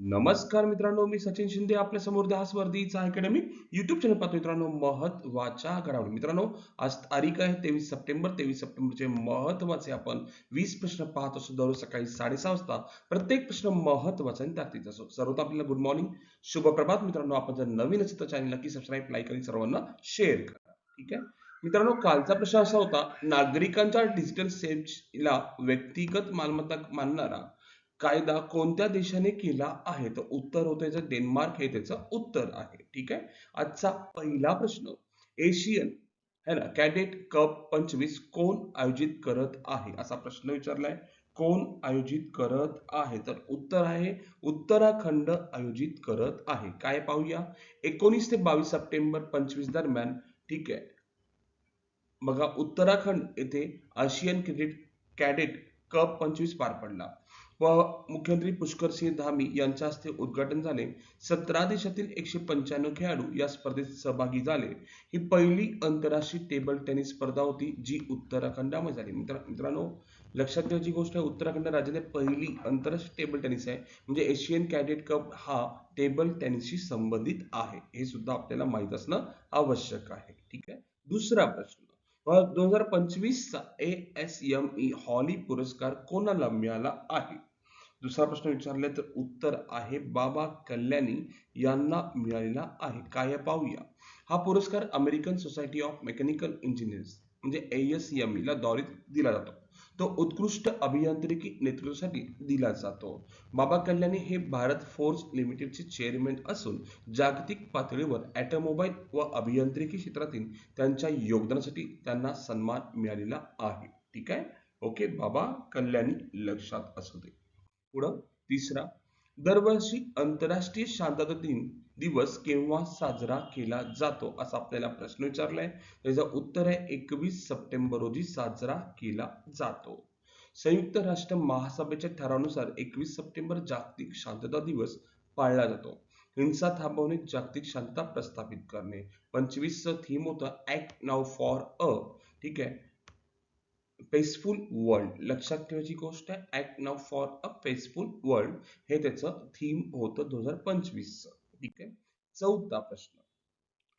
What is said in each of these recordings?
नमस्कार मित्रांनो मी सचिन शिंदे आपल्यासमोर ध्यास अकॅडमी युट्यूब चॅनल पाहतो मित्रांनो महत्त्वाच्या घडामोडी. मित्रांनो आज तारीख आहे तेवीस सप्टेंबर. तेवीस सप्टेंबरचे महत्त्वाचे आपण वीस प्रश्न पाहत असतो दररोज सकाळी साडेसहा वाजता. प्रत्येक प्रश्न महत्त्वाचा आणि ताकदीचा असतो. सर्वत आपल्याला गुड मॉर्निंग शुभ प्रभात. मित्रांनो आपण जर नवीन असेल तर चॅनल नक्की सबस्क्राईब लाईक आणि सर्वांना शेअर करा. ठीक आहे? मित्रांनो कालचा प्रश्न असा होता नागरिकांच्या डिजिटल सेवेला व्यक्तिगत मालमत्ता मानणारा कायदा कोणत्या देशाने केला आहे? तर उत्तर होतं याचं डेन्मार्क हे त्याचं उत्तर आहे. ठीक आहे? आजचा पहिला प्रश्न एशियन है ना कॅडेट कप पंचवीस कोण आयोजित करत आहे? असा प्रश्न विचारलाय. कोण आयोजित करत आहे? तर उत्तर आहे उत्तराखंड आयोजित करत आहे. काय पाहूया? एकोणीस ते बावीस सप्टेंबर पंचवीस दरम्यान ठीक आहे. बघा उत्तराखंड येथे आशियन क्रिकेट कॅडेट कप पंचवीस पार पडला. व मुख्यमंत्री पुष्कर सिंह धामी यांच्या हस्ते उद्घाटन झाले. सतरा देशातील एकशे पंच्याण्णव खेळाडू या स्पर्धेत सहभागी झाले. ही पहिली आंतरराष्ट्रीय टेबल टेनिस स्पर्धा होती जी उत्तराखंडामध्ये झाली. मित्र मित्रांनो लक्षात घ्यायची गोष्ट आहे उत्तराखंड राज्यातील पहिली आंतरराष्ट्रीय टेबल टेनिस आहे. म्हणजे एशियन कॅडेट कप हा टेबल टेनिसशी संबंधित आहे. हे सुद्धा आपल्याला माहीत असणं आवश्यक आहे. ठीक आहे? दुसरा प्रश्न. दोन हजार पंचवीसचा A S M E Holley पुरस्कार कोणाला मिळाला आहे? दुसरा प्रश्न विचारले तर उत्तर आहे बाबा कल्याणी यांना मिळालेला आहे. काय पाहूया. हा पुरस्कार American society of mechanical engineers म्हणजे एएसएम ला द्वारे दिला जातो. तो उत्कृष्ट अभियांत्रिकी नेतृत्वासाठी दिला जातो. बाबा कल्याणी हे भारत फोर्स लिमिटेडचे चेअरमॅन असून जागतिक पातळीवर ॲटोमोबाईल व अभियांत्रिकी क्षेत्रातील त्यांच्या योगदानासाठी त्यांना सन्मान मिळालेला आहे. ठीक आहे? ओके बाबा कल्याणी लक्षात असू दे. पुढं तिसरा दरवर्षी आंतरराष्ट्रीय शांतता दिन दिवस केव्हा साजरा केला जातो असा आपल्याला प्रश्न विचारलाय. त्याचं उत्तर आहे एकवीस सप्टेंबर रोजी साजरा केला जातो. संयुक्त राष्ट्र महासभेच्या ठरावानुसार एकवीस सप्टेंबर जागतिक शांतता दिवस पाळला जातो. हिंसा थांबवणे जागतिक शांतता प्रस्थापित करणे. पंचवीस थीम होतं ऍक्ट नाव फॉर अ ठीक आहे? Peaceful world. लक्षात ठेवायची गोष्ट आहे act now for a peaceful world हे त्याचं थीम होतं दोन हजार पंचवीस ठीक आहे? चौथा प्रश्न.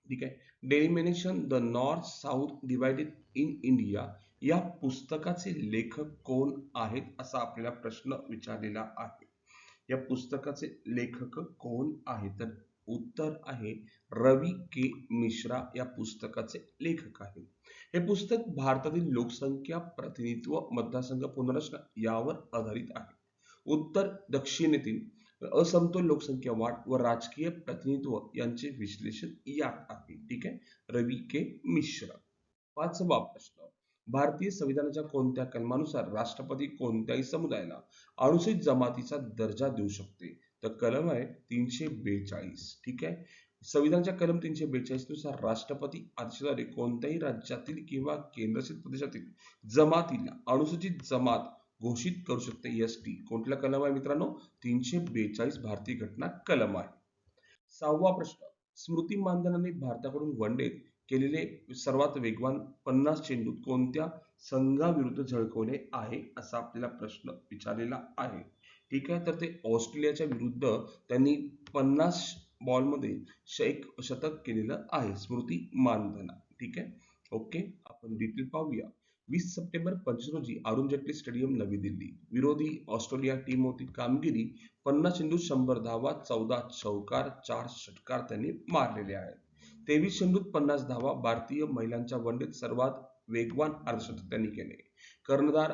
ठीक आहे? Delimitation the north south divided in India या पुस्तकाचे लेखक कोण आहेत असा आपल्याला प्रश्न विचारलेला आहे. या पुस्तकाचे लेखक कोण आहेत? तर उत्तर आहे रवी के मिश्रा या पुस्तकाचे लेखक आहेत. हे पुस्तक भारतातील लोकसंख्या प्रतिनिधित्व मतदारसंघ पुनर्रचना यावर आधारित आहे. उत्तर दक्षिणेतील असमतोल लोकसंख्या वाढ व राजकीय प्रतिनिधित्व यांचे विश्लेषण यात आहे. ठीक आहे? रवी के. मिश्रा. पाचवा प्रश्न. भारतीय संविधानाच्या कोणत्या कलमानुसार राष्ट्रपती कोणत्याही समुदायाला अनुसूचित जमातीचा दर्जा देऊ शकते? तर कलम आहे तीनशे बेचाळीस. ठीक आहे? संविधानाच्या कलम तीनशे बेचाळीसनुसार राष्ट्रपती आदेशाद्वारे कोणत्याही राज्यातील किंवा केंद्रशासित प्रदेशातील जमातीला अनुसूचित जमात घोषित करू शकते. एस टी कोणत्या कलम आहे मित्रांनो? तीनशे बेचाळीस भारतीय घटना कलम आहे. सहावा प्रश्न. स्मृती मानधनाने भारताकडून वनडेत केलेले सर्वात वेगवान पन्नास चेंडू कोणत्या संघाविरुद्ध झळकवले आहे असा आपल्याला प्रश्न विचारलेला आहे. ठीक आहे तर ते ऑस्ट्रेलियाच्या विरुद्ध त्यांनी पन्नास बॉलमध्ये एक शतक केलेलं आहे. स्मृती मानधना. ठीक आहे? ओके? आपण डिटेल पाहूया. वीस सप्टेंबर पंचवीस रोजी अरुण जेटली स्टेडियम नवी दिल्ली. विरोधी ऑस्ट्रेलिया टीम होती कामगिरी. पन्नास चेंडू शंभर धावा चौदा चौकार चार षटकार त्यांनी मारलेले आहेत. तेवीस चेंडूत पन्नास धावा भारतीय महिलांच्या वनडेत सर्वात वेगवान अर्धशतक त्यांनी केले. कर्णधार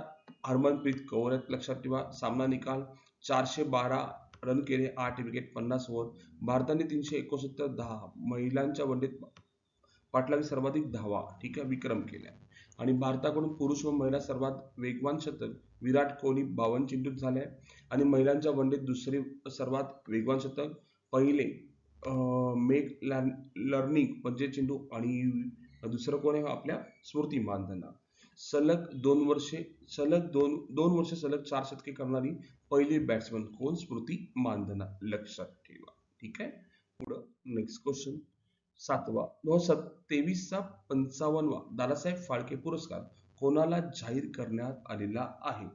हरमनप्रीत कौर लक्षात ठेवा. सामना निकाल चारशे बारा रन केले आठ विकेट पन्नास ओव्हर भारताने तीनशे एकोणसत्तर दहा महिलांच्या वनडेत पाटलाने सर्वाधिक धावा ठीक आहे विक्रम केल्या. आणि भारताकडून पुरुष व महिला सर्वात वेगवान शतक विराट कोहली बावन्न चेंडूत झाले आणि महिलांच्या वनडेत दुसरे सर्वात वेगवान शतक पहिले मेक लर्निंग म्हणजे पंचे चेंडू आणि दुसरं कोण आहे आपल्या? स्मृती मानधना. सलग दोन वर्षे सलग दोन दोन वर्ष सलग चार शतके करणारी पहिली बॅट्समन कोण? स्मृती मानधना लक्षात ठेवा. ठीक आहे? पुढं नेक्स्ट क्वेश्चन सातवा दोन हजार तेवीसचा पंचावन्नवा दादासाहेब फाळके पुरस्कार कोणाला जाहीर करण्यात आलेला आहे?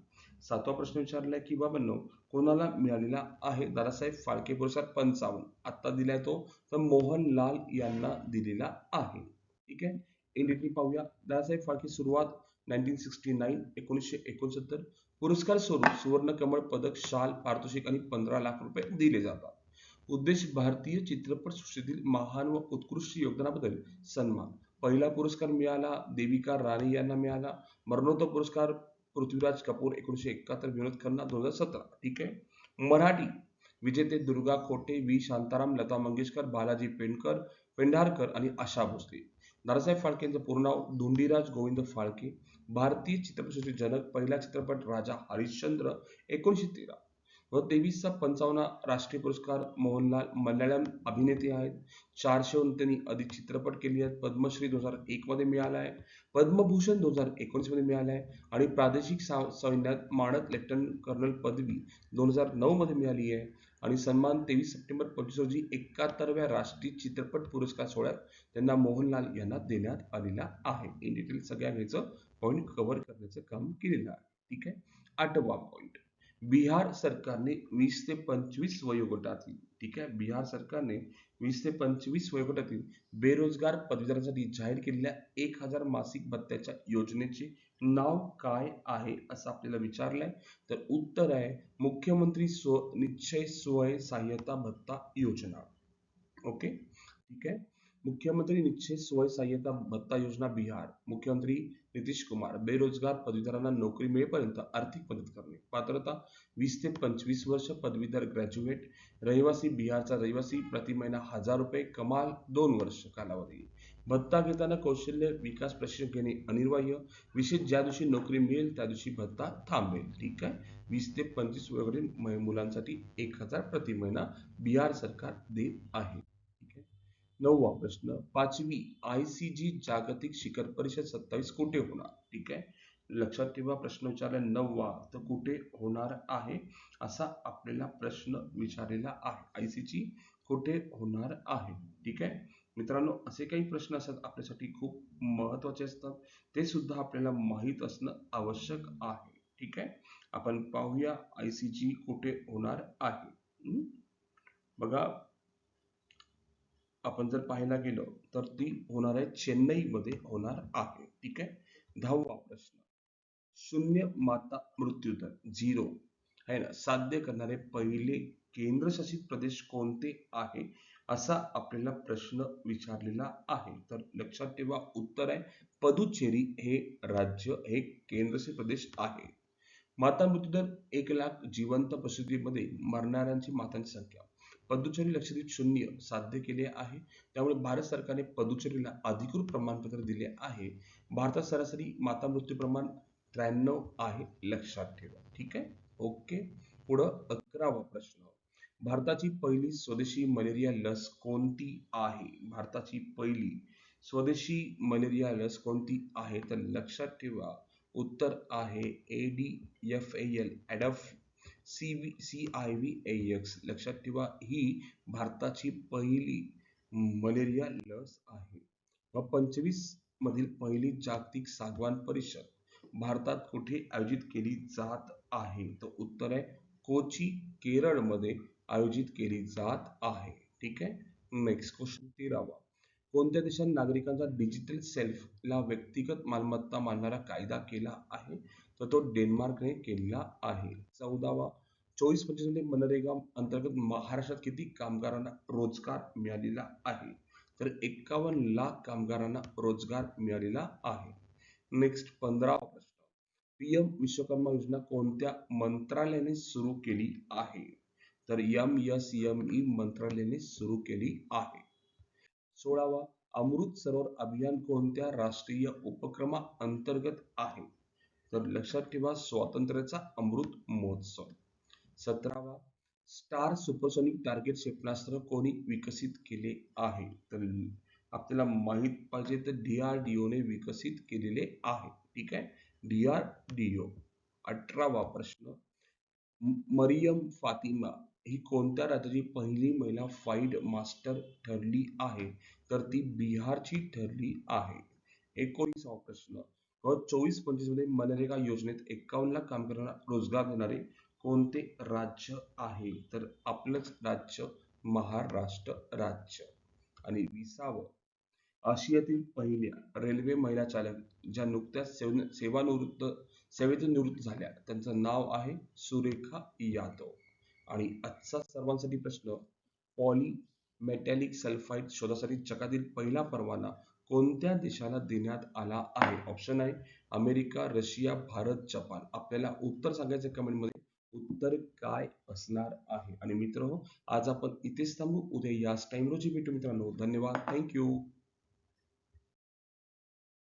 सातवा प्रश्न विचारलाय की बाबांनो कोणाला मिळालेला आहे दादासाहेब फाळके पुरस्कार? पंचावन्न. आता दिलाय तो तर मोहनलाल यांना दिलेला आहे. ठीक आहे? इन पाहूया. दादासाहेब फाळके सुरुवात नाईन्टीन सिक्स्टी नाईन एकोणीसशे एकोणसत्तर पुरस्कार स्वरूप सुवर्ण कमळ पदक शाल पारितोषिक आणि पंधरा लाख रुपये दिले जातात. उद्देश भारतीय चित्रपट सृष्टीतील महान व उत्कृष्ट योगदानाबद्दल सन्मान. पहिला पुरस्कार मिळाला देविका राणे यांना मिळाला. मरणोत्तर पुरस्कार पृथ्वीराज कपूर एकोणीशे एकाहत्तर विनोद खन्ना दोन हजार सतरा. ठीक आहे? मराठी विजेते दुर्गा खोटे व्ही शांताराम लता मंगेशकर बालाजी पेंडकर पेंढारकर आणि आशा भोसले. दादासाहेब फाळके यांचं पूर्ण नाव धोंडीराज गोविंद फाळके भारतीय चित्रपटसृष्टी जनक पहिला चित्रपट राजा हरिश्चंद्र एकोणीसशे तेरा. व तेवीसचा पंचावन्न राष्ट्रीय पुरस्कार मोहनलाल मल्याळम अभिनेते आहेत. चारशेहून त्यांनी अधिक चित्रपट केले आहेत. पद्मश्री दोन हजार एकमध्ये मिळाला आहे. पद्मभूषण दोन हजार एकोणीसमध्ये मिळाला आहे. आणि प्रादेशिक सा सैन्यात मानद लेफ्टनंट कर्नल पदवी दोन हजार नऊमध्ये मिळाली आहे. आणि सन्मान तेवीस सप्टेंबर पंचवीस रोजी एकाहत्तरव्या राष्ट्रीय चित्रपट पुरस्कार सोहळ्यात त्यांना मोहनलाल यांना देण्यात आलेला आहे. इन डिटेल सगळ्या घ्यायचं पॉईंट कव्हर करण्याचं काम केलेलं आहे. ठीक आहे? आठवा पॉईंट बिहार सरकारने वीस ते पंचवीस वयोगटातील ठीक आहे? बिहार सरकारने वीस ते पंचवीस वयोगटातील बेरोजगार पदवीधरांसाठी जाहीर केलेल्या एक हजार मासिक भत्त्याच्या योजनेचे नाव काय आहे असं आपल्याला विचारलंय? तर उत्तर आहे मुख्यमंत्री स्व निश्चय स्वय सहाय्यता भत्ता योजना. ओके? ठीक आहे? मुख्यमंत्री निश्चित स्वय सहाय्यता भत्ता योजना बिहार मुख्यमंत्री नितीश कुमार बेरोजगार पदवीधरांना नोकरी मिळेपर्यंत आर्थिक मदत करणे. पात्रता वीस ते पंचवीस वर्ष पदवीधर ग्रॅज्युएट रहिवासी बिहारचा रहिवासी प्रति महिना हजार रुपये कमाल दोन वर्ष कालावधी. भत्ता घेताना कौशल्य विकास प्रशिक्षण घेणे अनिवार्य विशेष ज्या दिवशी नोकरी मिळेल त्या दिवशी भत्ता थांबेल. ठीक आहे? वीस ते पंचवीस वयोगटातील मुलांसाठी एक हजार प्रति महिना बिहार सरकार देत आहे. नववा प्रश्न पाचवी आय सी जी जागतिक शिखर परिषद सत्तावीस कुठे होणार? ठीक आहे? लक्षात ठेवा प्रश्न विचारला नववा तर कुठे होणार आहे? असा आपल्याला प्रश्न विचारलेला आहे. आय सी जी कुठे होणार आहे? ठीक आहे? मित्रांनो असे काही प्रश्न असतात आपल्यासाठी खूप महत्त्वाचे असतात. ते सुद्धा आपल्याला माहीत असणं आवश्यक आहे. ठीक आहे? आपण पाहूया आय सी जी कुठे होणार आहे. बघा आपण जर पाहायला गेलो तर ती होणार आहे चेन्नई मध्ये होणार आहे. ठीक आहे? दहावा प्रश्न. शून्य माता मृत्यू दर झिरो आहे ना? साध्य करणारे पहिले केंद्रशासित प्रदेश कोणते आहे? असा आपल्याला प्रश्न विचारलेला आहे. तर लक्षात ठेवा उत्तर आहे पदुचेरी हे राज्य हे केंद्रशासित प्रदेश आहे. माता मृत्यूदर एक लाख जिवंत प्रसूतीमध्ये मरणाऱ्यांची मातांची संख्या. पदुचेरी लक्षात शून्य साध्य केले आहे. त्यामुळे भारत सरकारने पदुचेरीला अधिकृत प्रमाणपत्र दिले आहे. भारतात सरासरी माता मृत्यू प्रमाण त्र्याण्णव आहे लक्षात ठेवा. ठीक आहे? ओके. पुढं अकरावा प्रश्न. भारताची पहिली स्वदेशी मलेरिया लस कोणती आहे? भारताची पहिली स्वदेशी मलेरिया लस कोणती आहे? तर लक्षात ठेवा. उत्तर आहे A D F L ॲडफ C V C I V A X लक्षात ठेवा ही भारताची पहिली मलेरिया लस आहे. व पंचवीस मधील पहिली जागतिक सागवान परिषद भारतात कुठे आयोजित केली जात आहे? तर उत्तर आहे कोची केरळमध्ये आयोजित केली जात आहे. ठीक आहे? नेक्स्ट क्वेश्चन तेरावा. कोणत्या देशात नागरिकांचा डिजिटल सेल्फला व्यक्तिगत मालमत्ता मानणारा कायदा केला आहे? तर तो डेन्मार्कने केलेला आहे. चौदावा. चोवीस पंचवीसमध्ये मनरेगा अंतर्गत महाराष्ट्रात किती कामगारांना रोजगार मिळालेला आहे? तर एक्कावन्न लाख कामगारांना रोजगार मिळालेला आहे. नेक्स्ट पंधरा प्रश्न. पीएम विश्वकर्मा योजना कोणत्या मंत्रालयाने सुरू केली आहे? तर एम एस एम ई मंत्रालयाने सुरू केली आहे. सोळावा अमृत सरोवर अभियान कोणत्या राष्ट्रीय उपक्रमा अंतर्गत आहे? तर लक्षात ठेवा स्वातंत्र्याचा Amrit Mahotsav. सतरावा. Star supersonic target क्षेपणास्त्र कोणी विकसित केले आहे? तर आपल्याला माहीत पाहिजे तर डीआरडीओने विकसित केलेले आहे. ठीक आहे? डीआरडीओ अठरावा प्रश्न. मरियम फातिमा ही कोणत्या राज्याची पहिली महिला फाईड मास्टर ठरली आहे? तर ती बिहारची ठरली आहे. एकोणीसावा प्रश्न. व चोवीस पंचवीसमध्ये मनरेगा योजनेत एकावन्न लाख काम करणारा रोजगार देणारे कोणते राज्य आहे? तर आपलंच राज्य महाराष्ट्र राज्य. आणि विसावं. आशियातील पहिल्या रेल्वे महिला चालक ज्या नुकत्याच सेव सेवानिवृत्त सेवेतून निवृत्त झाल्या त्यांचं नाव आहे सुरेखा यादव. आणि आजचा सर्वांसाठी प्रश्न पॉली मेटॅलिक सल्फाईड शोधासाठी जगातील पहिला परवाना कोणत्या देशाला देण्यात आला आहे? ऑप्शन आहे अमेरिका रशिया भारत जपान. आपल्याला उत्तर सांगायचं कमेंटमध्ये. उत्तर काय असणार आहे? आणि मित्र आज आपण इथेच थांबू. उद्या याच टाइम रोजी भेटू मित्रांनो. धन्यवाद. थँक्यू